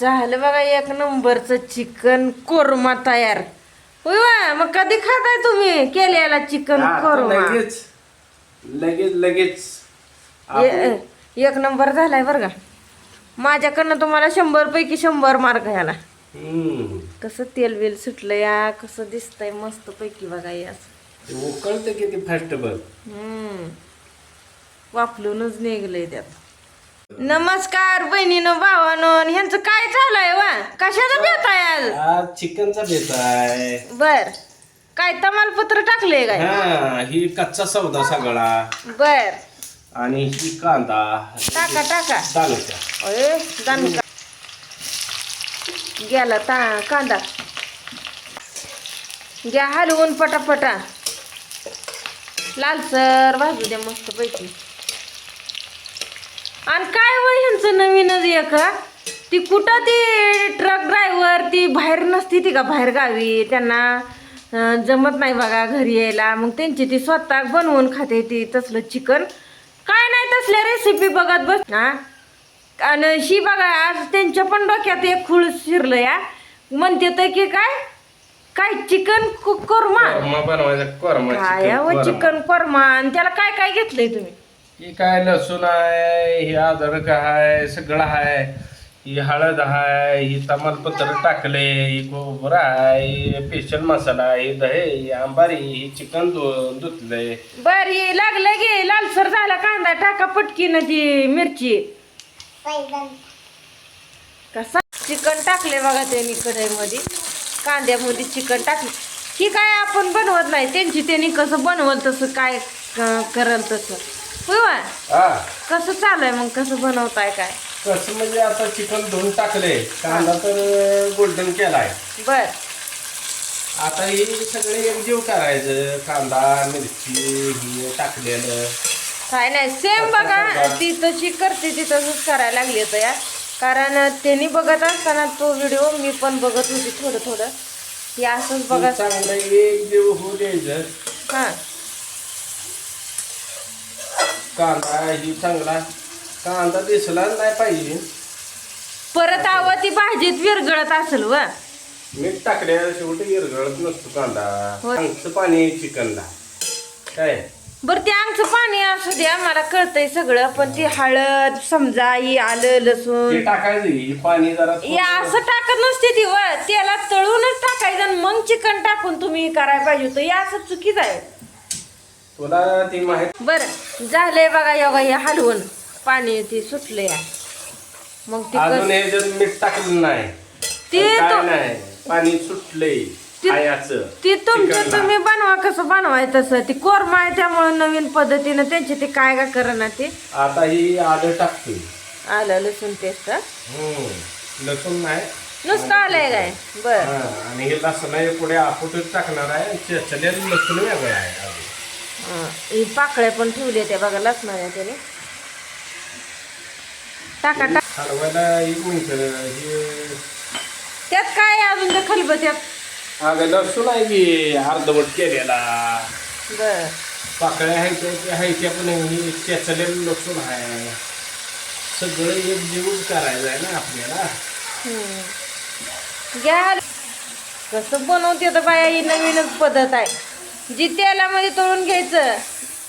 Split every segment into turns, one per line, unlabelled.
झालं बघा एक नंबरचं चिकन कोरमा तयार. होय वा मग कधी खाताय तुम्ही केलेला चिकन कोरमा?
लगेच. लगेच लगेच. आपण-
ए- एक नंबर झालाय बरं का. माझ्याकडनं तुम्हाला शंभर पैकी शंभर मार्क ह्याला
हम्म.
कसं तेल बिल सुटलं या कसं दिसतंय मस्त पैकी बघा या.
ते उकळतं किती फास्ट बघ.
हम्म. वापलूनच निघलंय त्यात. नमस्कार बहिणीनं भावानं ह्यांचं काय चालू वा? कशाचं बेत आहे आज?
आज चिकनचा बेत आहे.
बर. काय तमालपत्र टाकले काय?
हा ही कच्चा सौदा सगळा.
बर.
आणि ही कांदा.
टाका टाका. दणका गेला ता कांदा. घ्या हलवून पटापटा. लालसर भाजू द्या मस्त पैकी. आणि काय वय ह्यांचं नवीनच एक? ती कुठं ती ट्रक ड्रायव्हर ती बाहेर नसती ती का बाहेर गावी? त्यांना जमत नाही बघा घरी यायला. मग त्यांची ती स्वतः बनवून खाते ती तसलं चिकन. काय नाही तसल्या रेसिपी बघत बस हा? आणि ही बघा आज त्यांच्या पण डोक्यात एक खुळ शिरलं या? म्हणते तर की काय? काय चिकन कोरमा?
कोरमा बनवायचा कोरमा
काय.
चिकन कोरमा.
आणि त्याला काय काय घेतलंय तुम्ही?
हे काय लसूण आहे हे अद्रक आहे सगळं आहे ही हळद आहे ही तमालपत्र टाकले ही खोबरं आहे ही स्पेशल मसाला आहे दही आंबारी ही चिकन धु-
बर हे लागलं गे लालसर झाला कांदा टाका पटकीनं ती मिरची. कसा? चिकन टाकले बघा त्यांनी कढईमध्ये. कांद्यामध्ये चिकन टाकले. ही काय आपण बनवत नाही त्यांची त्यांनी कसं बनवल तसं काय करल तसं. होय?
हा.
कसं चालू आहे मग? कसं बनवताय काय?
कसं म्हणजे आता चिकन धुवून टाकले. कांदा तर गोल्डन केलाय.
बर.
आता हे सगळे एकजीव करायचं. कांदा मिरची ही टाकलेलं.
काय नाही सेम बघा? ती तशी करते ती तसंच करायला लागली होतं या. कारण त्यांनी बघत असताना तो व्हिडिओ मी पण बघत होती थोडं थोडं ती असंच बघा.
चांगलं एकजीव होऊ द्यायचं.
हा.
कांदा ही चांगला कांदा दिसला नाही पाहिजे.
परत आव ती भाजीत विरगळत असेल व.
मीठ टाकल्या शेवटी विरघळत नसतो कांदा. चांगलं पाणी चिकनला. काय?
बर ते आमचं पाणी असू द्या मला कळतंय सगळं पण ती हळद समजा ही आलं
ते
लसूण
टाकायचं ही पाणी जरा
हे असं टाकत नसते ती व. त्याला तळूनच टाकायचं आणि मग चिकन टाकून तुम्ही करायला पाहिजे होतं. हे असं चुकीच आहे.
तुला ती माहिती
बर झालंय बघा योगा हे हलवून. पाणी ती सुटले मग ती
अजून
कस-
हे जर मीठ टाकलं नाही.
ते
तर काय
तो-
नाही. पाणी सुटलंय
ते-
खायचं.
ती तुमचं
चिकनला.
तुम्ही बनवा कसं बनवाय तसं. ती कोरमा आहे त्यामुळे नवीन पद्धतीनं त्यांची ती काय काय करणार ते.
आता ही आलं टाकतोय
आलं लसूण पेस्ट
हम्म. लसूण नाही.
नुसतं आलंय काय? बर.
हा, आणि हे आहे पुढे आपोटच टाकणार आहे. चेचलेलं लसूण वेगळं आहे.
हं, पाकळ्या पण ठेवल्या त्या बघा लसणाऱ्या त्याने. टाका टाक.
हलवायला एक मिनिट
त्यात काय अजून? त्या खलबत्यात
अगं लसूण आहे की अर्धवट केलेला.
बर.
पाकळ्या आहेत पण हे चेचलेलं लसूण आहे. सगळं एक जीवच करायचं आहे ना आपल्याला.
घ्या. कसं बनवते तर बाया ही नवीनच पद्धत आहे. जी तेलामध्ये तळून घ्यायचं.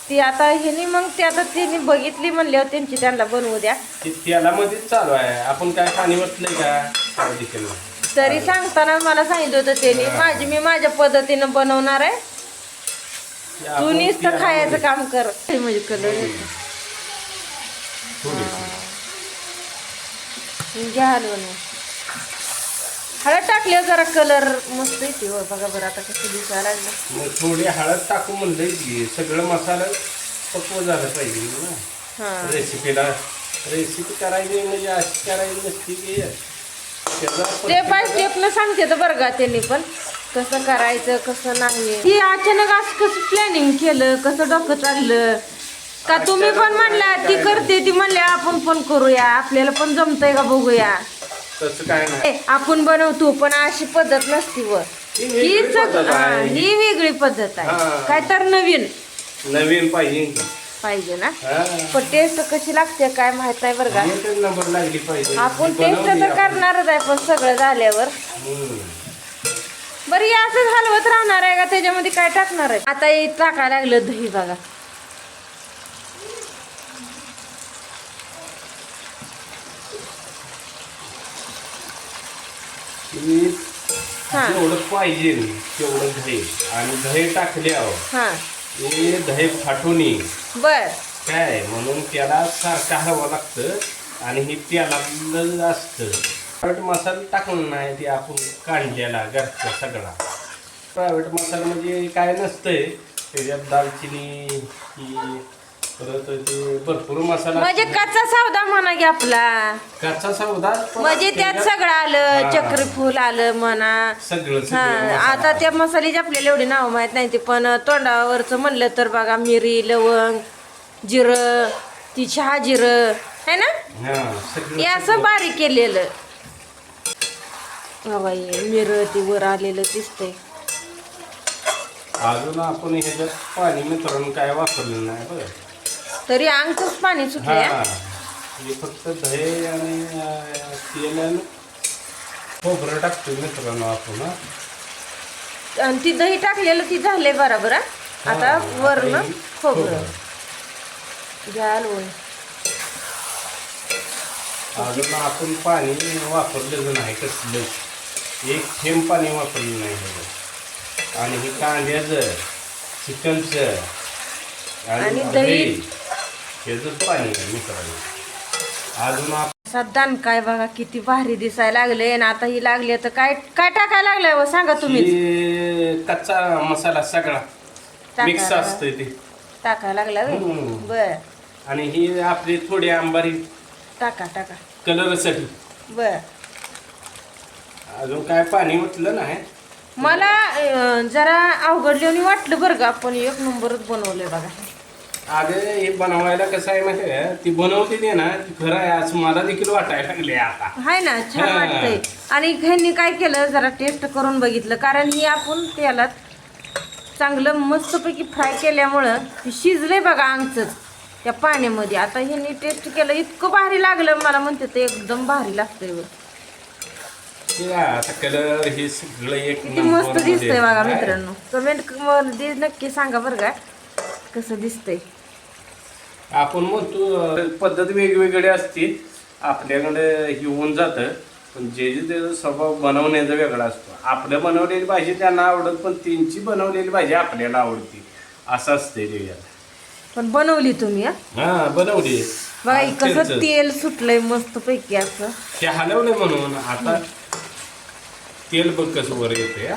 ती आता ह्यानी मग ते आता त्यांनी बघितली म्हणल्यावर त्यांची त्यांना बनवू द्या.
ते तेलामध्येच चालू आहे. आपण काय पाणी वतलंय का.
तरी सांगताना मला सांगितलं होतं त्यांनी माझी मी माझ्या पद्धतीनं बनवणार आहे.
ते
तू
आपण
नुसतं
तेलामध्ये
खायचं काम कर. म्हणजे कलर. घ्या हलवून हळद टाकल्यावर जरा कलर. मस्त येते हो बघा बरं आता कसं दिसायला लागलं.
मग थोडी हळद टाकू म्हणलंय की सगळं मसाला पक्व झालं पाहिजे ना.
हां.
रेसिपीला. रेसिपी करायची म्हणजे अशी करायची नसती की
स्टेप बाय स्टेप न सांगते तर बरं का त्यांनी पण. कसं करायचं कसं नाही. ही अचानक असं कसं प्लॅनिंग केलं कसं डोकं चाललं? का तुम्ही पण म्हणला ती करते ती म्हणल्या आपण पण करूया. आपल्याला पण जमतंय का बघूया?
तसं काय नाही.
ए, आपण बनवतो पण अशी पद्धत नसती व
ही
ही
वेगळी पद्धत
हा,
आहे.
ही वेगळी पद्धत आहे.
हा.
काय तर नवीन.
नवीन पाहिजे.
पाहिजे ना?
हा.
पण टेस्ट कशी लागते काय माहीत नाही बरं का?
एकच नंबर लागली पाहिजे.
आपण टेस्ट
बनवली
तर
आपण.
करणारच आहे पण सगळं झाल्यावर.
हम्म.
बरं हे असंच हलवत राहणार आहे का? त्याच्यामध्ये काय टाकणार आहे? आता हे टाकायला लागलं दही बघा. हा.
जेवढं पाहिजे तेवढं दही आणि दही टाकल्यावर
हा.
ते दही फाटून येईल
बर.
काय म्हणून त्याला सारखं हवं लागतं आणि हे तेलातलं असतं. प्रायव्हेट मसाला टाकून नाही ते आपण काढलेला घरचा सगळा. प्रायव्हेट मसाला म्हणजे काय नसतंय. त्याच्यात दालचिनी ही परत ते भरपूर मसाला
म्हणजे कच्चा सौदा म्हणा की आपला.
कच्चा सौदा पण
म्हणजे त्यात
त्याच्यात
सगळं आलं
हा.
चक्री फूल आलं म्हणा.
सगळं.
आता त्या मसाल्याची आपल्याला एवढी नाव माहीत नाही ते पण तोंडावरचं म्हणलं तर बघा मिरी लवंग जिरं ती चहा जिरं है ना?
हा सगळं
असं बारीक केलेलं. बाबा हे मिरं ती वर आलेलं दिसतंय.
अजून आपण ह्याच्यात पाणी मित्रांनो काय वापरलं नाही बरं.
तरी अंगच पाणी सुटले
हा फक्त दही आणि तेल आणि खोबरं टाकतो मित्रांनो आपण.
आणि ती दही टाकलेलं ती झाले बरोबर? आता
हे
खोबरं घ्या लोण
अजून आपण पाणी वापरलेलं नाही कसलं एक थेंब पाणी वापरलं नाही. आणि हे कांद्याचं चिकनचं
आणि दही.
ह्याचंच पाणी मित्रांनो. अजून आपण
साधारण काय बघा किती भारी दिसायला लागले आणि आता ही लागले तर काय काय टाकायला लागलंय व सांगा तुम्ही
हे कच्चा मसाला सगळा. मिक्स असतंय ते.
टाकायला लागला. बर.
आणि ही आपली थोडी आंबारी.
टाका टाका.
कलरसाठी.
बर.
अजून काय पाणी म्हटलं नाही.
मला जरा अवघडल्याने वाटलं बरं का पण एक नंबरच बनवलंय बघा.
अगं हे बनवायला कसं आहे माहिती आहे ती बनवते ते ना ती खरं आहे असं मला देखील वाटायला लागले आता.
हाय ना छान
हा.
वाटतंय. आणि ह्यांनी काय केलं जरा टेस्ट करून बघितलं. कारण ही आपण तेलात चांगलं मस्तपैकी फ्राय केल्यामुळं हे शिजलंय बघा आमचंच त्या पाण्यामध्ये. आता ह्यांनी टेस्ट केलं इतकं भारी लागलं मला म्हणते ते एकदम भारी लागतंय बघ.
हे आता कलर हे सगळं एक
किती मस्त दिसतंय बघा
आहे.
मित्रांनो. कमेंटमध्ये नक्की सांगा बरं का. कसं दिसतंय?
आपण म्हणतो पद्धत वेगवेगळी असते. आपल्याकडे हे होऊन जातं. पण जे जे त्याचा स्वभाव बनवण्याचा वेगळा असतो. आपल्या बनवलेली भाजी त्यांना आवडत पण त्यांची बनवलेली भाजी आपल्याला आवडते. असं असते
पण बनवली तुम्ही हा?
हा बनवली.
बघा हे
हा,
कसं. तेल सुटलंय मस्त पैकी असं.
ते हलवलं म्हणून. आता तेल बघ कसं वर येते
हो.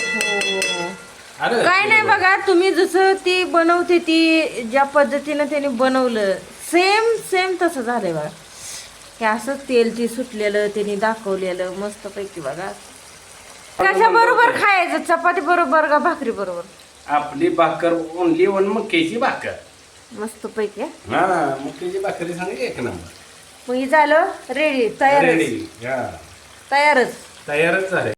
काय नाही बघा तुम्ही जसं ती बनवते ती ज्या पद्धतीनं त्याने बनवलं सेम सेम तसं झालंय बघा. हे असं तेल ती सुटलेलं त्यांनी दाखवलेलं मस्त पैकी बघा. कशा बरोबर खायचं? चपाती बरोबर का भाकरी बरोबर?
आपली भाकर ओनली वन मक्याची भाकर.
मस्त पैकी हा.
हा मक्याची भाकरी सांग एक नंबर.
मग हे झालं रेडी तयारच.
रेडी हा.
तयारच.
तयारच झाले